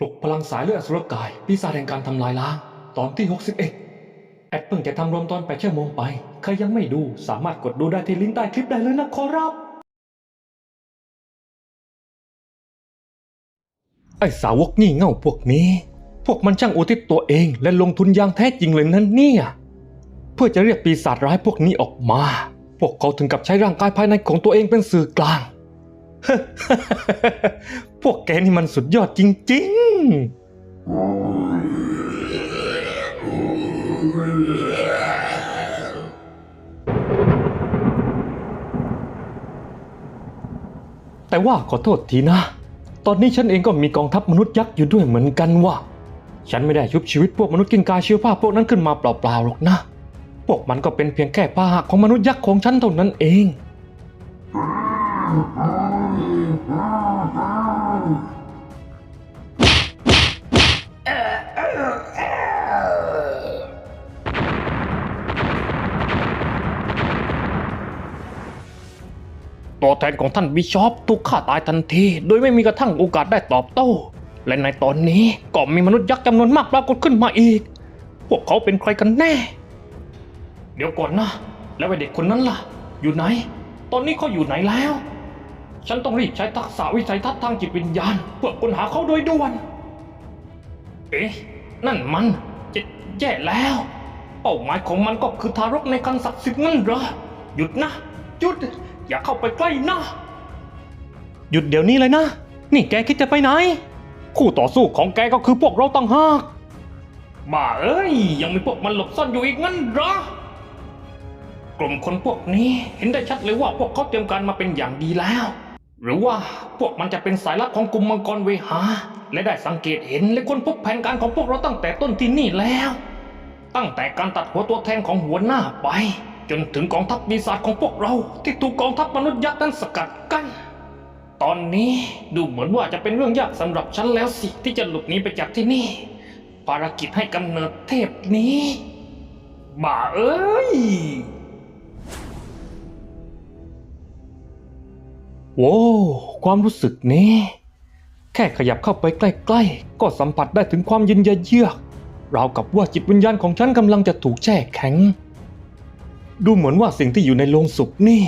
ปลุกพลังสายเลือดอสุรกายปีศาจแห่งการทำลายล้าง ตอนที่ 61 แอดเพิ่งจะทำรวมตอน8ชั่วโมงไป ใครยังไม่ดูสามารถกดดูได้ที่ลิงก์ใต้คลิปได้เลยนะขอรับ ไอ้สาวกงี่เง่าพวกนี้ พวกมันช่างอุทิศตัวเองและลงทุนอย่างแท้จริงเลยนั่นเนี่ย เพื่อจะเรียกปีศาจร้ายพวกนี้ออกมา พวกเขาถึงกับใช้ร่างกายภายในของตัวเองเป็นสื่อกลาง พวกแกนี่มันสุดยอดจริง ๆ แต่ว่าขอโทษทีนะ ตอนนี้ฉันเองก็มีกองทัพมนุษย์ยักษ์อยู่ด้วยเหมือนกันว่ะ ฉันไม่ได้ชุบชีวิตพวกมนุษย์กินกาเชื้อผ้าพวกนั้นขึ้นมาเปล่าๆหรอกนะ พวกมันก็เป็นเพียงแค่ปาหะของมนุษย์ยักษ์ของฉันเท่านั้นเอง นของท่านบิชอปถูกฆ่าตายทันที โดยไม่มีกระทั่งโอกาสได้ตอบโต้ และในตอนนี้ก็มีมนุษย์ยักษ์จำนวนมากปรากฏขึ้นมาอีก พวกเขาเป็นใครกันแน่ เดี๋ยวก่อนนะ แล้วไอเด็กคนนั้นล่ะ อยู่ไหน ตอนนี้เขาอยู่ไหนแล้ว ฉันต้องรีบใช้ทักษะวิสัยทัศน์ทางจิตวิญญาณเพื่อค้นหาเขาโดยด่วน เอ๊ะ นั่นมันแย่แล้ว เป้าหมายของมันก็คือทารกในครรภ์ศักดิ์สิทธิ์นั่นเหรอ หยุดนะ หยุด อย่าเข้าไปใกล้นะ หยุดเดี๋ยวนี้เลยนะ นี่แกคิดจะไปไหน คู่ต่อสู้ของแกก็คือพวกเราตั้งหากบ้าเอ้ย ยังมีพวกมันหลบซ่อนอยู่อีกงั้นเหรอกลุ่มคนพวกนี้เห็นได้ชัดเลยว่าพวกเขาเตรียมการมาเป็นอย่างดีแล้ว หรือว่าพวกมันจะเป็นสายลับของกลุ่มมังกรเวหา และได้สังเกตเห็นและค้นพบแผนการของพวกเราตั้งแต่ต้นที่นี่แล้ว ตั้งแต่การตัดหัวตัวแทนของหัวหน้าไป จนถึงกองทัพปีศาจของพวกเราที่ถูกกองทัพมนุษย์ยักษ์นั้นสกัดกั้น ตอนนี้ดูเหมือนว่าจะเป็นเรื่องยากสำหรับฉันแล้วสิที่จะหลบหนีไปจากที่นี่ ภารกิจให้กำเนิดเทพนี้บ้าเอ้ยโว้วความรู้สึกนี้ แค่ขยับเข้าไปใกล้ๆ ก็สัมผัสได้ถึงความเย็นเยือกราวกับว่าจิตวิญญาณของฉันกำลังจะถูกแช่แข็ง ดูเหมือนว่าสิ่งที่อยู่ในโลงศพนี่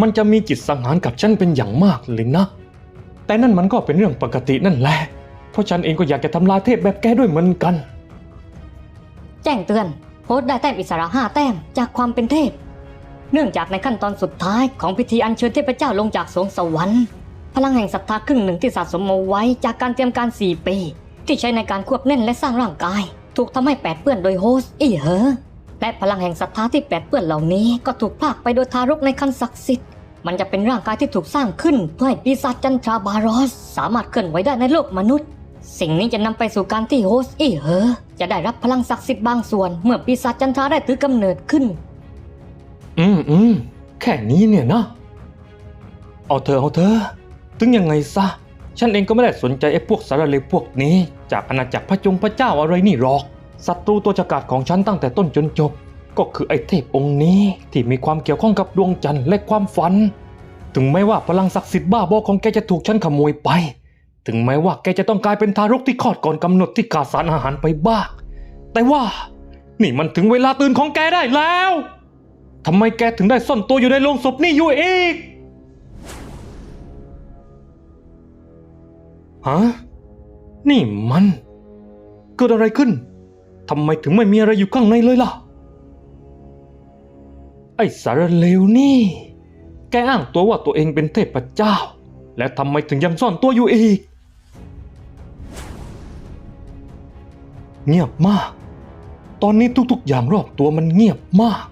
มันจะมีจิตสังหารกับฉันเป็นอย่างมากเลยนะ แต่นั่นมันก็เป็นเรื่องปกตินั่นแหละ เพราะฉันเองก็อยากจะทำลายเทพแบบแกด้วยเหมือนกัน แจ้งเตือนโฮสต์ได้แต้มอิสระห้าแต้มจากความเป็นเทพ เนื่องจากในขั้นตอนสุดท้ายของพิธีอัญเชิญเทพเจ้าลงจากสวงสวรรค์ พลังแห่งศรัทธาครึ่งหนึ่งที่สะสมเอาไว้จากการเตรียมการ 4 ปี ที่ใช้ในการควบแน่นและสร้างร่างกาย ถูกทำให้แปดเปื้อนโดยโฮสต์อีเหอ และพลังแห่งศรัทธาที่แปดเปื้อนเหล่านี้ก็ถูกพากไปโดยทารกในคันศักดิ์สิทธิ์มันจะเป็นร่างกายที่ถูกสร้างขึ้น เพื่อให้ปีศาจจันทราบารอส สามารถเคลื่อนไหวได้ในโลกมนุษย์ สิ่งนี้จะนำไปสู่การที่โฮสต์อีเหอ จะได้รับพลังศักดิ์สิทธิ์บางส่วน เมื่อปีศาจจันทราได้ถือกำเนิดขึ้น อืมอืมแค่นี้เนี่ยนะเอาเธอะเอาเธอะถึงยังไงซะ ฉันเองก็ไม่ได้สนใจไอ้พวกสารเลวพวกนี้ จากอาณาจักรพระจงพระเจ้าอะไรนี่หรอก ศัตรูตัวฉกาจของฉันตั้งแต่ต้นจนจบ ก็คือไอ้เทพองค์นี้ที่มีความเกี่ยวข้องกับดวงจันทร์และความฝัน ถึงแม้ว่าพลังศักดิ์สิทธิ์บ้าบอของแกจะถูกฉันขโมยไป ถึงแม้ว่าแกจะต้องกลายเป็นทารกที่คลอดก่อนกำหนดที่ขาดสารอาหารไปบ้าง แต่ว่า นี่มันถึงเวลาตื่นของแกได้แล้วทำไมแกถึงได้ซ่อนตัวอยู่ในโรงศพนี่อยู่อีกฮะนี่มัน เกิดอะไรขึ้น ทำไมถึงไม่มีอะไรอยู่ข้างในเลยล่ะ ไอ้สารเลวนี่ แกอ้างตัวว่าตัวเองเป็นเทพเจ้า และทำไมถึงยังซ่อนตัวอยู่อีก เงียบมาก ตอนนี้ทุกๆ อย่างรอบตัวมันเงียบมาก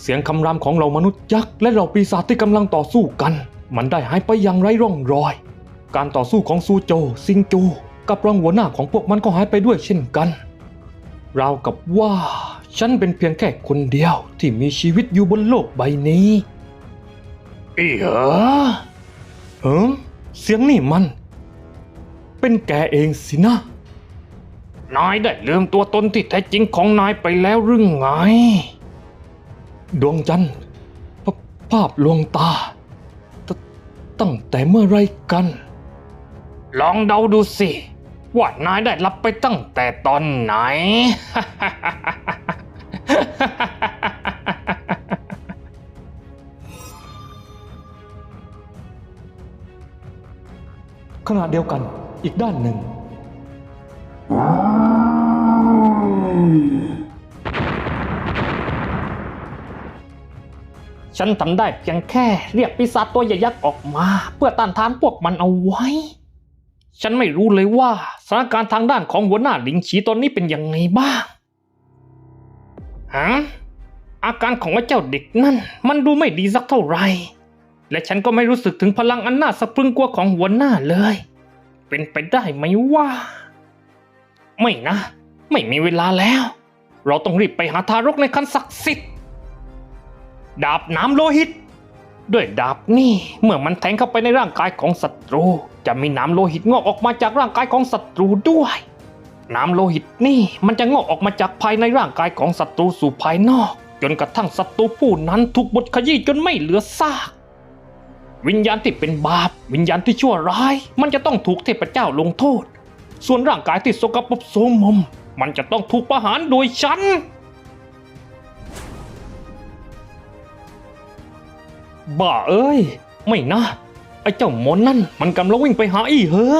เสียงคำรามของเรามนุษย์ยักษ์และเราปีศาจที่กำลังต่อสู้กัน มันได้หายไปอย่างไร้ร่องรอย การต่อสู้ของซูโจ ซิงจู กับรองหัวหน้าของพวกมันก็หายไปด้วยเช่นกัน ราวกับว่าฉันเป็นเพียงแค่คนเดียวที่มีชีวิตอยู่บนโลกใบนี้เอ๋เหรอเฮ้เสียงนี่มัน เป็นแกเองสินะ นายได้ลืมตัวตนที่แท้จริงของนายไปแล้วหรือไง ดวงจันทร์ภภาพลวงตาตตั้งแต่เมื่อไรกัน ลองเดาดูสิ ว่านายได้รับไปตั้งแต่ตอนไหน ขณะเดียวกันอีกด้านหนึ่ง ฉันทำได้เพียงแค่เรียกปีศาจตัวใหญ่ยักษ์ออกมา เพื่อต้านทานพวกมันเอาไว้ ฉันไม่รู้เลยว่าสถานการณ์ทางด้านของหัวหน้าหลิงฉีตอนนี้เป็นยังไงบ้างฮะอาการของไอ้เจ้าเด็กนั่นมันดูไม่ดีสักเท่าไหร่และฉันก็ไม่รู้สึกถึงพลังอันน่าสะพรึงกลัวของหัวหน้าเลย เป็นไปได้ไหมว่า ไม่นะ ไม่มีเวลาแล้ว เราต้องรีบไปหาทารกในคันศักดิ์สิทธิ์ ดาบน้ำโลหิต ด้วยดาบนี่เมื่อมันแทงเข้าไปในร่างกายของศัตรู จะมีน้ำโลหิตงอกออกมาจากร่างกายของศัตรูด้วย น้ำโลหิตนี่มันจะงอกออกมาจากภายในร่างกายของศัตรูสู่ภายนอก จนกระทั่งศัตรูผู้นั้นถูกบดขยี้จนไม่เหลือซากวิญญาณที่เป็นบาป วิญญาณที่ชั่วร้าย มันจะต้องถูกเทพเจ้าลงโทษ ส่วนร่างกายที่สกปรกโสมม มันจะต้องถูกประหารโดยฉัน บ้าเอ้ย ไม่นะ เจ้าหมอนนั่นมันกำลังวิ่งไปหาอี้เหอ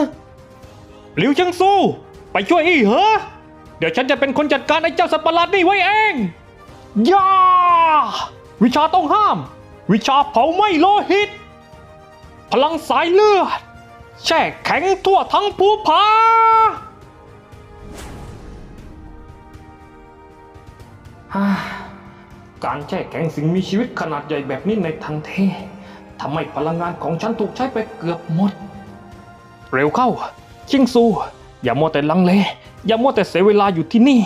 หลิวเชิงสู้ไปช่วยอี้เหอเดี๋ยวฉันจะเป็นคนจัดการไอ้เจ้าสัตว์ประหลาดนี่ไว้เองย่าวิชาต้องห้าม วิชาเผาไหม้โลหิต พลังสายเลือด แช่แข็งทั่วทั้งภูผาฮ่าการแช่แข็งสิ่งมีชีวิตขนาดใหญ่แบบนี้ในทันที ทำให้พลังงานของฉันถูกใช้ไปเกือบหมด เร็วเข้า ชิงซู อย่ามัวแต่ลังเล อย่ามัวแต่เสียเวลาอยู่ที่นี่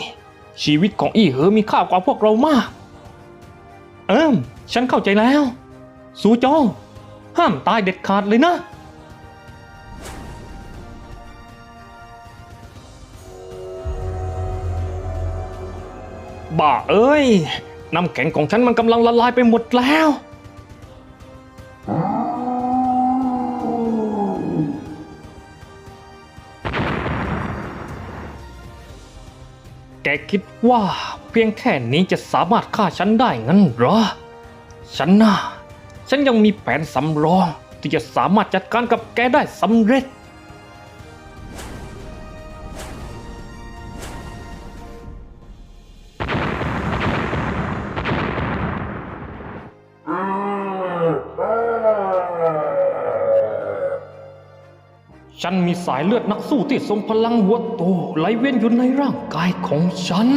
ชีวิตของอี้เหอมีค่ากว่าพวกเรามาก เอิมฉันเข้าใจแล้วสูจอง ห้ามตายเด็ดขาดเลยนะบ้าเอ้ย น้ำแข็งของฉันมันกำลังละลายไปหมดแล้ว แกคิดว่า เพียงแค่นี้จะสามารถฆ่าฉันได้งั้นเหรอ ฉันน่ะ ฉันยังมีแผนสำรอง ที่จะสามารถจัดการกับแกได้สำเร็จ ฉันมีสายเลือดนักสู้ที่ทรงพลังหัวโตไหลเวียนอยู่ในร่างกายของฉัน